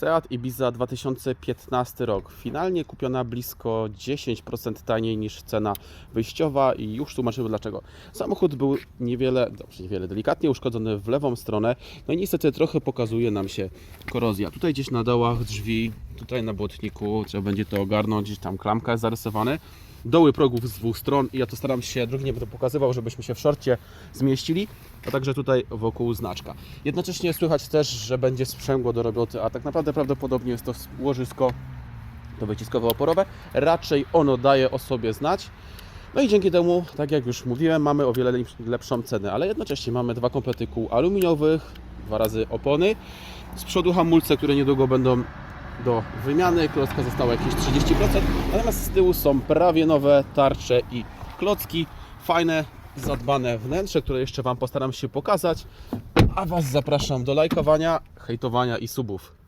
Seat Ibiza 2015 rok. Finalnie kupiona blisko 10% taniej niż cena wyjściowa i już tłumaczymy dlaczego. Samochód był niewiele, dobrze niewiele, delikatnie uszkodzony w lewą stronę. No i niestety trochę pokazuje nam się korozja. Tutaj gdzieś na dołach drzwi, tutaj na błotniku, trzeba będzie to ogarnąć, gdzieś tam klamka jest zarysowana. Doły progów z dwóch stron i ja to staram się, drugi nie będę pokazywał, żebyśmy się w szorcie zmieścili, a także tutaj wokół znaczka. Jednocześnie słychać też, że będzie sprzęgło do roboty, a tak naprawdę prawdopodobnie jest to łożysko to wyciskowe oporowe. Raczej ono daje o sobie znać. No i dzięki temu, tak jak już mówiłem, mamy o wiele lepsz- lepszą cenę, ale jednocześnie mamy dwa komplety kół aluminiowych, dwa razy opony. Z przodu hamulce, które niedługo będą do wymiany. Klocka została jakieś 30%, natomiast z tyłu są prawie nowe tarcze i klocki. Fajne, zadbane wnętrze, które jeszcze Wam postaram się pokazać. A Was zapraszam do lajkowania, hejtowania i subów.